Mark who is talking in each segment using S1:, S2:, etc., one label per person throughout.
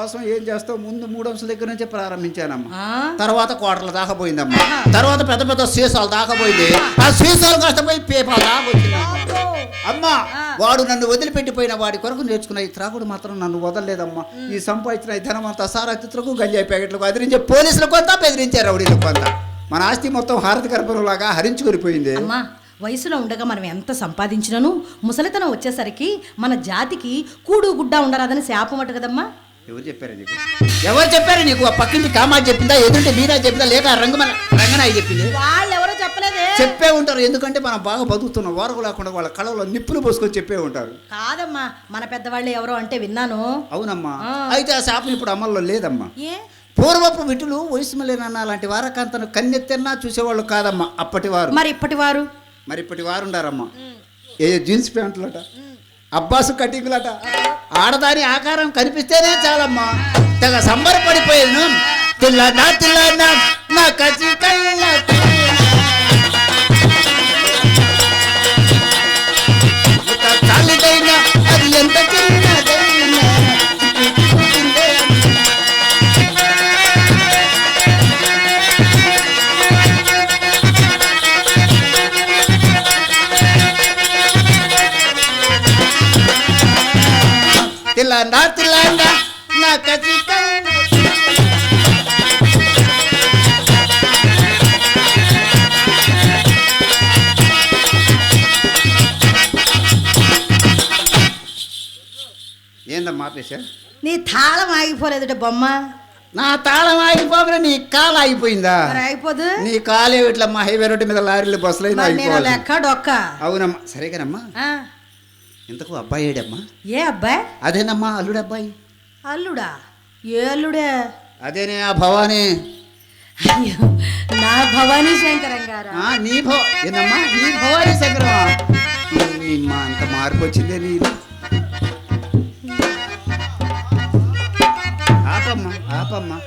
S1: కోసం ఏం చేస్తావు? ముందు మూడు అంశాల దగ్గర నుంచే ప్రారంభించానమ్మా? తర్వాత కోటల దాకా పోయిందమ్మా. తర్వాత పెద్ద పెద్ద సీసాలు దాకా పోయింది. ఆ సీసాలు కాస్త పోయి పేపాలు దాకా వచ్చిందమ్మా అమ్మా వాడు నన్ను వదిలిపెట్టిపోయిన వాడి కొరకు నేర్చుకున్న ఈ త్రాగుడు మాత్రం నన్ను వదలలేదమ్మా. ఈ సంపాదించిన ఈ ధనం అంతా సారా చిత్రకు గంజాయి ప్యాకెట్లకు అదిరించే పోలీసులు కొంత బెదిరించే రౌడీలు కొంత. మన ఆస్తి మొత్తం హారతి గర్భంలాగా హరించుకొని పోయింది
S2: అమ్మా వయసులో ఉండగా మనం ఎంత సంపాదించినను? ముసలితనం వచ్చేసరికి మన జాతికి కూడు గుడ్డ ఉండరాదని శాపమట కదమ్మా.
S1: ఎవరు చెప్పారు నీకు? ఎవరు చెప్పారు నీకు? ఆ పక్కింటి కామాజ్ చెప్పిందా? ఎదుంటి మీరా చెప్పిందా? లేక రంగమన రంగనాయి చెప్పింది?
S2: వాళ్ళు ఎవరో చెప్పలేదే.
S1: చెప్పే ఉంటారు. ఎందుకంటే మనం బాగా బతుకుతున్నాం. వారకు లేకుండా వాళ్ళ కళలో నిప్పులు పోసుకొని చెప్పే ఉంటారు.
S2: కాదమ్మా మన పెద్దవాళ్ళు ఎవరో అంటే విన్నాను.
S1: అవునమ్మా. అయితే ఆ శాపం ఇప్పుడు అమల్లో లేదమ్మా.
S2: ఏ?
S1: పూర్వపు విటులు వయసుమలేనన్న లాంటి వారకాంతను కన్నెత్తెన్నా చూసేవాళ్ళు కాదమ్మా అప్పటి వారు.
S2: మరి ఇప్పటి వారు?
S1: మరి ఇప్పటి వారు ఉండారమ్మా. ఏ జీన్స్ ప్యాంట్లట? అబ్బాసు కటింగులట ఆడదాని ఆకారం కనిపిస్తేనే చాలమ్మా. తెగ సంబరపడిపోయాను. తిల్లనా తిల్లనా నా కచి ఆపేశా?
S2: నీ తాళం ఆగిపోలేదుట బొమ్మ.
S1: నా తాళం ఆగిపోగానే నీ కాలు ఆగిపోయిందా?
S2: అయిపోదు
S1: నీ కాలే ఇట్లా మా హైవే రోడ్డు మీద లారీలు ఆగిపోవాలి.
S2: లెక్క డొక్క?
S1: అవునమ్మా. సరేగానమ్మా
S2: ఆ,
S1: ఇంతకు అబ్బాయి ఏడమ్మా?
S2: ఏ అబ్బాయి?
S1: అదేనమ్మా అల్లుడు అబ్బాయి?
S2: అల్లుడా? ఏ అల్లుడే?
S1: అదేనే ఆ భవానీ.
S2: నా భవానీ శంకరం గారా?
S1: ఆ, నీ భవ ఏందమ్మా? నీ భవానీ మా అంత మార్పు వచ్చిందే నీ ఆపమ్మా ఆపమ్మా.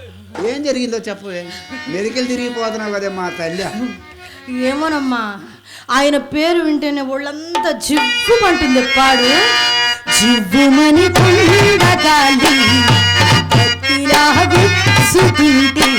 S1: ఏం జరిగిందో చెప్పవే మెరికలు తిరిగిపోతున్నావు కదమ్మా తల్లి.
S2: ఏమోనమ్మా ఆయన పేరు వింటేనే ఒళ్ళంతా జివ్వుమంటుంది పాడు. జివ్వుమని సుతింటి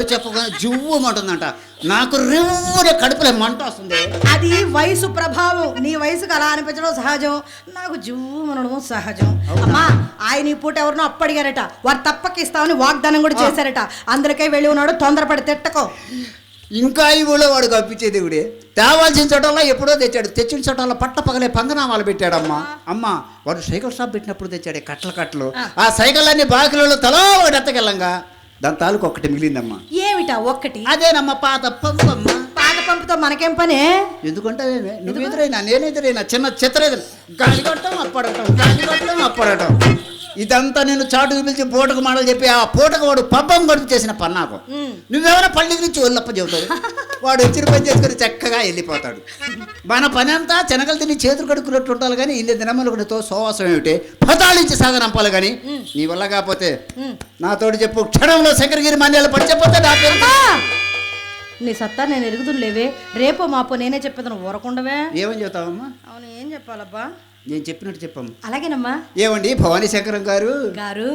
S1: పేరు చెప్పగానే జువ్వమంటుందంట నాకు రివ్వునే కడుపులో మంట వస్తుంది.
S2: అది వయసు ప్రభావం. నీ వయసుకు అలా అనిపించడం సహజం. నాకు జువ్వు మనడం సహజం. అమ్మా ఆయన ఈ పూట ఎవరినో అప్పడిగారట. వారు తప్పక ఇస్తామని వాగ్దానం కూడా చేశారట. అందులోకే వెళ్ళి ఉన్నాడు తొందరపడి తిట్టకో.
S1: ఇంకా ఈ ఊళ్ళో వాడు కప్పించేది దేవుడే. తేవాల్సిన చోటల్లో ఎప్పుడో తెచ్చాడు. తెచ్చిన చోటల్లో పట్ట పగలే పంగనామాలు పెట్టాడమ్మా. అమ్మ వాడు సైకిల్ షాప్ పెట్టినప్పుడు తెచ్చాడు కట్టలు కట్టలు. ఆ. సైకిల్ అన్ని బాకిలలో తలో ఒకటి ఎత్తకెళ్ళంగా. దాని తాలూకు ఒక్కటి మిగిలిందమ్మా.
S2: ఏమిటా ఒక్కటి?
S1: అదేనమ్మా పాత పంపమ్మ.
S2: పాత పంపుతో మనకేం పని?
S1: ఎందుకంటే నువ్వు ఎదురైనా నేను ఎదురైనా చిన్న చిత్ర గాలి కొట్టడం అప్పడటం గాలి కొట్టడం అప్పడటం. ఇదంతా నేను చాటుకు పిలిచి పూటకు మాటలు చెప్పి ఆ పూటకు వాడు పబ్బం గడుపు చేసిన పన్నాకు. నువ్వేమైనా పళ్ళి నుంచి ఒళ్ళప్ప చెబుతావు. వాడు వచ్చిన పని చేసుకుని చక్కగా వెళ్ళిపోతాడు. మన పని అంతా శనగలు తిని చేతులు కడుక్కున్నట్టు ఉండాలి కానీ ఇన్ని దినములతో సోవాసం ఏమిటి? పతాళించి సాగనంపాలి కానీ నీ వల్ల కాకపోతే. నాతోటి చెప్పు క్షణంలో శంకరగిరి మందిరాలు పడిచెప్పోతే నా పేరు!
S2: నీ సత్తా నేను ఎరుగుతులేవే రేపో మాపో నేనే చెప్పేది ఊరకుండవే.
S1: ఏమని చెబుతావమ్మా?
S2: అవును ఏం చెప్పాలబ్బా?
S1: నేను చెప్పినట్టు చెప్పమ్మా
S2: అలాగేనమ్మా.
S1: ఏమండి భవానీ శంకరం గారు?
S2: గారు.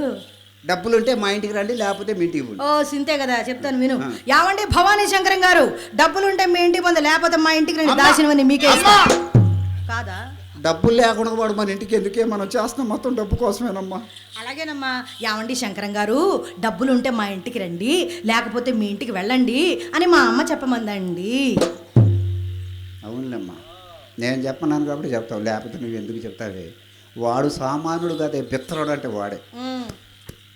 S1: డబ్బులుంటే మా ఇంటికి రండి లేకపోతే మీ ఇంటికి
S2: ఓ సింతే కదా చెప్తాను విను. యావండి భవానీ శంకరం గారు? డబ్బులుంటే మీ ఇంటికి పొంది లేకపోతే మా ఇంటికి రండి. దాచినవని మీకే. కాదా?
S1: డబ్బులు లేకుండా వాడు మన ఇంటికి ఎందుకే మనం చేస్తున్నాం? మొత్తం డబ్బు కోసమేనమ్మా.
S2: అలాగేనమ్మా. యావండి శంకరం గారు డబ్బులుంటే మా ఇంటికి రండి లేకపోతే మీ ఇంటికి వెళ్ళండి అని మా అమ్మ చెప్పమందండి.
S1: అవునులేమ్మా నేను చెప్పన్నాను కాబట్టి చెప్తావు. లేకపోతే నువ్వు ఎందుకు చెప్తావే? వాడు సామాన్యుడు కదా బిత్తరుడు అంటే వాడే.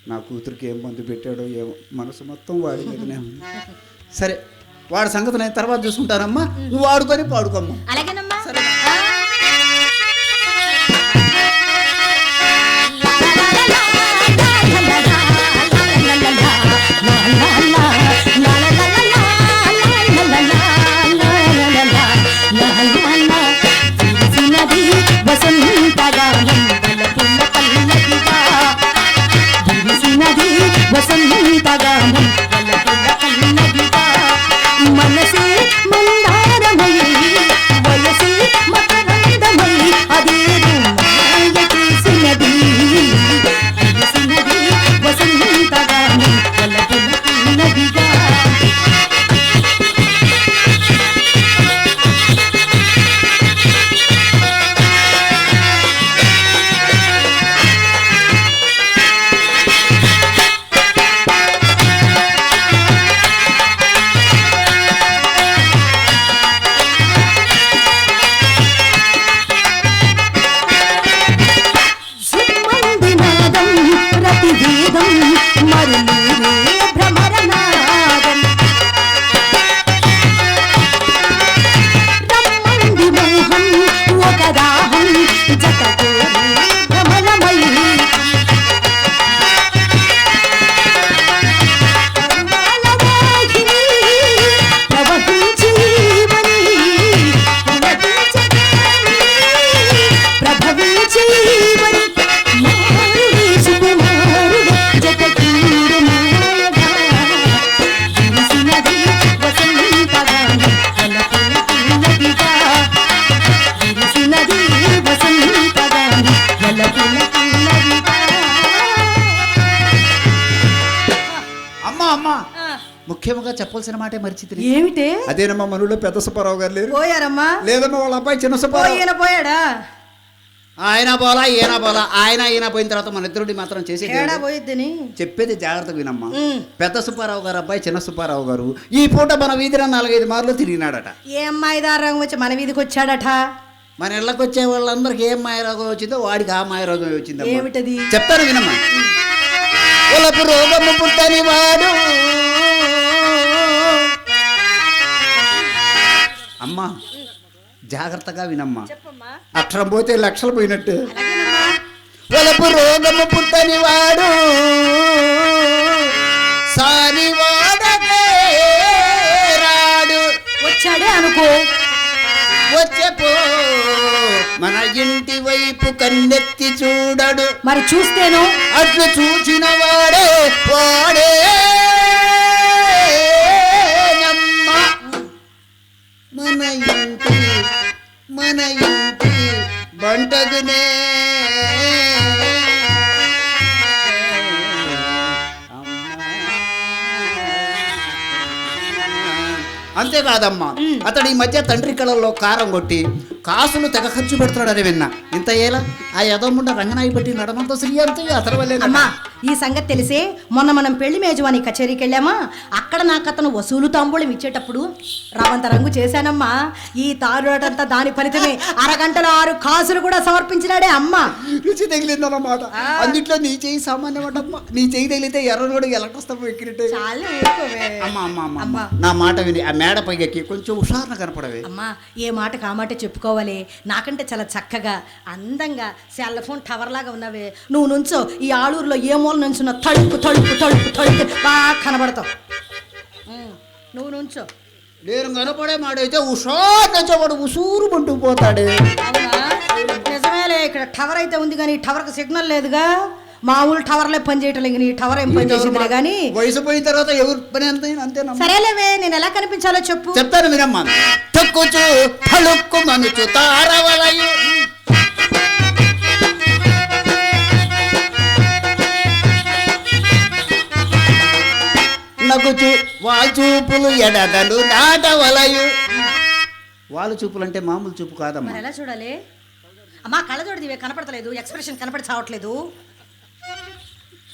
S1: నా కూతురికి ఏం మందు పెట్టాడో ఏమో మనసు మొత్తం వాడి మీదనే ఉంది. సరే వాడి సంగతి నేను తర్వాత చూసుకుంటానమ్మా. నువ్వు వాడుకొని పాడుకోమ్మా. pagar. చెప్పాల్సిన మాటే మరిచితిని
S2: ఏమిటే?
S1: అదేనమ్మా మనలో పెద్ద సుబ్బారావు గారు లేరు?
S2: పోయారమ్మా.
S1: లేదమ్మా వాళ్ళ అబ్బాయి చిన్న సుబ్బారావు.
S2: పోయాడా?
S1: ఆయన పోలా ఈయన పోలా. ఆయన ఈయన పోయిన తర్వాత మన ఇద్దరుడి మాత్రం?
S2: పోయిద్దని?
S1: చెప్పేది జాగ్రత్తగా వినమ్మా. పెద్ద సుబ్బారావు గారు అబ్బాయి చిన్న సుబ్బారావు గారు ఈ పూట మన వీధిన నాలుగైదు మార్లు తిరిగినాడట.
S2: ఏ అమ్మాయి దారం వచ్చి మన వీధికి వచ్చాడట?
S1: మన ఇళ్ళకి వచ్చే వాళ్ళందరికి ఏం మాయరోగం వచ్చిందో వాడికి ఆ మాయరోగం వచ్చింది
S2: ఏమిటది?
S1: చెప్తాను వినమ్మా. పుట్టని వాడు అమ్మా జాగ్రత్తగా వినమ్మా. అక్షరం పోతే లక్షలు పోయినట్టే. వలపు రోగము పుట్టని వాడు సాని రాడు.
S2: వచ్చాడే అనుకో.
S1: వచ్చేపో మన ఇంటి వైపు కన్నెత్తి చూడడు.
S2: మరి చూస్తేను?
S1: అట్లు చూచిన వాడే వాడే. ఇంటి మన ఇంటి బంటగునే అంతేకాదమ్మా అతడు ఈ మధ్య తండ్రి కళల్లో కారం కొట్టి కాసులు తెగ ఖర్చు పెడుతున్నాడని విన్నా. ఇంత ఏలా? ఆ యదమ్ముండ రంగనాయి పెట్టి నడమంత శ్రీ అంతే అతని వల్లే
S2: అమ్మా ఈ సంగతి తెలిసే మొన్న మనం పెళ్ళి మేజవాని కచేరీకి వెళ్ళామా? అక్కడ నాకు అతను వసూలు తాంబూలం ఇచ్చేటప్పుడు రవంత రంగు చేశానమ్మా. ఈ తారుడంతా దాని ఫలితమే. అరగంటలో ఆరు కాసులు కూడా సమర్పించినాడే అమ్మా.
S1: రుచి తగిలిందన్నమాట. అందుట్లో నీ చెయ్యి సామాన్యమాటమ్మా నీ చెయ్యి తగిలితే ఎర్రను కూడా ఎలక్ట్రస్తం ఎక్కినట్టే. అమ్మా అమ్మా అమ్మా. నా మాట విని ఆ మేడ పైకి ఎక్కి కొంచెం హుషారుగా కనపడవే.
S2: అమ్మా ఏ మాట కామాటే చెప్పుకోవాలి? నాకంటే చాలా చక్కగా అందంగా సెల్ ఫోన్ టవర్ లాగా ఉన్నావే. నువ్వు నుంచో ఈ ఆలూరులో ఏ మూల నుంచున్న తడుపు తడుపు తడుపు తడుపు. బాగా కనబడతావు. నువ్వు నుంచో.
S1: నేను కనపడే మాడైతే హుషారు నచ్చవాడు ఉసూరు పంటూ పోతాడే.
S2: అవునా? నిజమేలే ఇక్కడ టవర్ అయితే ఉంది కానీ టవర్కి సిగ్నల్ లేదుగా. మామూలు టవర్లే పని చేయటం లేదు ఈ టవర్ ఏం పని చేసిందిలే కానీ.
S1: వయసు పోయిన తర్వాత ఎవరు పని అంత
S2: సరేలేవే నేను ఎలా కనిపించాలో చెప్పు.
S1: చెప్తాను వినమ్మా. తక్కుచు నగుచు వాల్చూపులు ఎడదలు నాటవలయు. వాళ్ళు చూపులు అంటే మామూలు చూపు కాదమ్మా.
S2: మరి ఎలా చూడాలి? అమ్మా కళ్ళజోడిది ఇవే కనపడతలేదు ఎక్స్ప్రెషన్ కనపడి చావట్లేదు.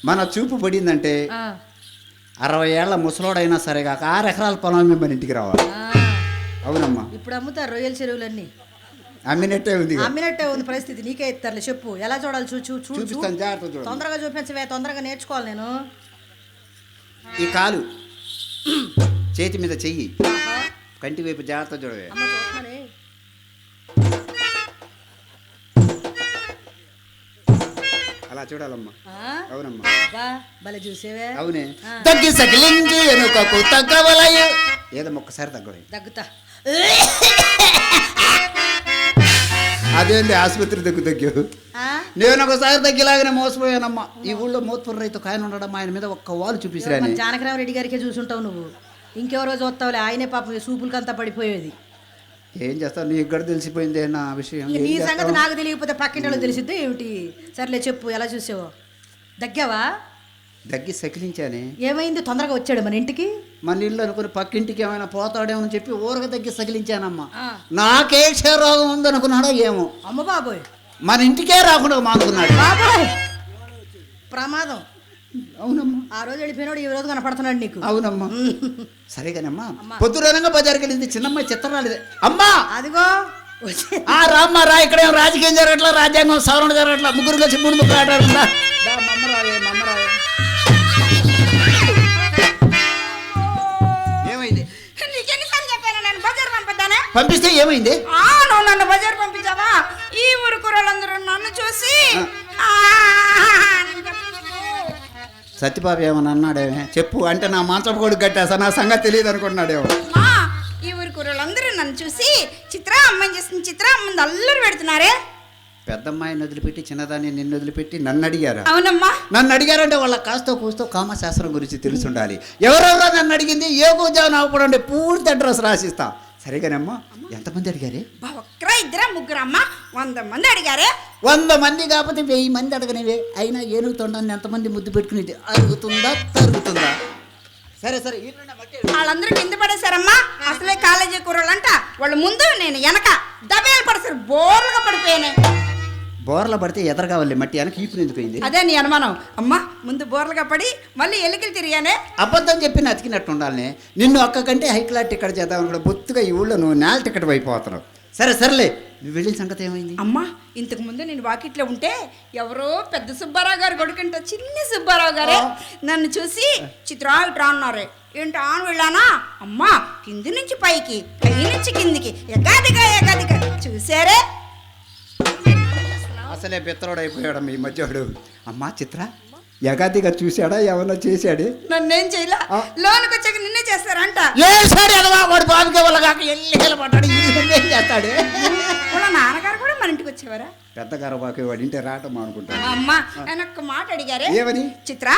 S1: మన చూపు పడిందంటే
S2: ఆ,
S1: అరవై ఏళ్ళ ముసలోడైనా సరే కాక ఆరు ఎకరాల పొలం మన ఇంటికి రావాలి.
S2: ఆ.
S1: అవునమ్మా.
S2: ఇప్పుడు అమ్ముతారు రొయ్యల చెరువులన్నీ.
S1: అమ్మినట్టే ఉంది.
S2: అమ్మినట్టే ఉంది పరిస్థితి నీకే ఇస్తారులే చెప్పు. ఎలా చూడాలి? చూ చూ చూ చూ.
S1: చూపిస్తాను జాగ్రత్త చూడండి.
S2: తొందరగా చూపించవే తొందరగా నేర్చుకోవాలి నేను.
S1: ఈ కాలు చేతి మీద చెయ్యి. కంటి వైపు జాగ్రత్త చూడవే. అలా చూడాలమ్మా? అవునమ్మా.
S2: భలే చూసేవే.
S1: అవునే. తగ్గి సకిలించి వెనుకకు తగ్గవలయు ఏదమ్మా ఒక్కసారి తగ్గవే.
S2: దగ్గుతా.
S1: అదేంటి ఆసుపత్రి దగ్గు తగ్గు
S2: ఆ?
S1: నేను ఒకసారి తగ్గిలాగానే మోసపోయానమ్మా. ఈ ఊళ్ళో మోత్పుర రైతు ఒక ఆయన ఉండడం ఆయన మీద ఒక్క చూపిసిరాని
S2: మన జానకరామ రెడ్డి గారికే చూసుంటావు నువ్వు. ఇంకెవరో చూస్తావులే ఆయనే పాపం సూపులకంతా పడిపోయేది.
S1: ఏం చేస్తావు? నీకు కూడా తెలిసిపోయిందే నా విషయం.
S2: నీ సంగతి? నాకు తెలియకపోతే పక్కింటి వాళ్ళకి తెలిసిద్ది ఏమిటి? సర్లే చెప్పు ఎలా చూసావో? దగ్గావా?
S1: దగ్గి సకిలించానే.
S2: ఏమైంది? తొందరగా వచ్చాడు మన ఇంటికి?
S1: మన ఇల్లు అనుకుని పక్కింటికి ఏమైనా పోతాడేమో అని చెప్పి ఊరక దగ్గర సకిలించానమ్మా. నాకే క్షయరోగం ఉందనుకున్నాడో ఏమో.
S2: అమ్మ బాబోయ్.
S1: మన ఇంటికే రాకుండా మానుకున్నాడు.
S2: బాబోయ్! ప్రమాదం.
S1: అవునమ్మా.
S2: ఆ రోజు వెళ్ళిపోయినాడు ఈ రోజు కనపడుతున్నాడు నీకు.
S1: అవునమ్మా. సరే కానమ్మా పొద్దునగా బజార్కి వెళ్ళింది చిన్నమ్మాయి చిత్రం రాలేదు. అమ్మా!
S2: అదిగో.
S1: ఆ రామ్మ రా ఇక్కడ రాజకీయం జరగట్లా రాజ్యాంగం సవరణ జరగట్లా ముగ్గురు కలిసి మూడు ముగ్గురు ఆడారుందా? ఏమైంది?
S3: నీకెన్నిసార్లు చెప్పాను? నేను బజార్ పంపిద్దానే?
S1: పంపిస్తే ఏమైంది?
S3: నన్ను బజార్ పంపించావా? ఈ ఊరు కూరలందరూ నన్ను చూసి.
S1: సత్యబాబు ఏమని అన్నాడేమే చెప్పు అంటే నా మాంసం కొడుకు కట్టేసా నా సంగతి తెలియదు అనుకుంటున్నాడేమో.
S3: ఈ ఊరు కూరలందరూ నన్ను చూసి చిత్ర అమ్మాయి చేసిన చిత్ర అమ్మంది అల్లరి పెడుతున్నారే?
S1: పెద్దమ్మాయిని వదిలిపెట్టి చిన్నదాన్ని నిన్ను వదిలిపెట్టి నన్ను అడిగారా?
S3: అవునమ్మా.
S1: నన్ను అడిగారంటే వాళ్ళ కాస్తో కూస్తో కామశాస్త్రం గురించి తెలిసి ఉండాలి ఎవరెవరో నన్ను అడిగింది ఏ కూర్చొని ఆపడండి పూర్తి అడ్రస్ రాసిస్తా. సరిగానమ్మా ఎంతమంది అడిగారే?
S3: ఒక్కరా ఇద్దరా ముగ్గురు అమ్మ వంద మంది అడిగారే.
S1: వంద మంది కాకపోతే వెయ్యి మంది అడగనివే. అయినా ఏనుగు తొండాన్ని ఎంతమంది ముద్దు పెట్టుకునేది? అరుగుతుందా తరుగుతుందా? సరే సరే
S3: వాళ్ళందరూ కింద పడేశారమ్మా. అసలే కాలేజీ కూరలంట వాళ్ళు ముందు నేను వెనక. దబేలు పడతారు బోర్లుగా పడిపోయాను.
S1: బోర్ల పడితే ఎదర కావాలి మట్టి వెనక ఎందుకు అయింది?
S3: అదే నీ అనుమానం. అమ్మా ముందు బోర్లుగా పడి మళ్ళీ ఎలికలు తిరిగానే?
S1: అబద్ధం చెప్పి నతికినట్టు ఉండాలని. నిన్ను ఒక్క కంటే హై క్లాస్ టికెట్ చేద్దామని కూడా బొత్తుగా ఈ ఊళ్ళో నువ్వు నేల టికెట్ అయిపోతున్నావు. సరే సర్లే. నువ్వు వెళ్ళిన సంగతి ఏమైంది?
S3: అమ్మా ఇంతకు ముందు నేను వాకిట్లో ఉంటే ఎవరో పెద్ద సుబ్బారావు గారు కొడుకుంటే చిన్ని సుబ్బారావు గారే నన్ను చూసి చిత్రా ఇట్రా అన్నారు ఏంటి ఆన్ వెళ్ళానా? అమ్మా కింది నుంచి పైకి పై నుంచి కిందికి ఎగాదిగా ఎగాదిగా చూసారే?
S1: అసలే బెత్తరోడు అయిపోయాడు మీ మధ్యవాడు. అమ్మా చిత్ర యగాదిగా చూశాడా? ఏమన్నా చేశాడే?
S3: నన్నేం చేయలే?
S1: ఆ.
S3: లోనికి వచ్చాక నిన్నే చేస్తారంట.
S1: ఏ అదవా వాడు బాబుకే వాళ్ళ కాక ఎల్లి పడ్డాడు ఏం చేస్తాడు?
S3: వాళ్ళ నాన్నగారు కూడా మన ఇంటికి వచ్చేవారా?
S1: పెద్ద గర్భాకి వాడి ఇంటి రావటం అనుకుంటాడు
S3: అమ్మ ఆయన ఒక్క మాట అడిగారే.
S1: ఏమని?
S3: చిత్ర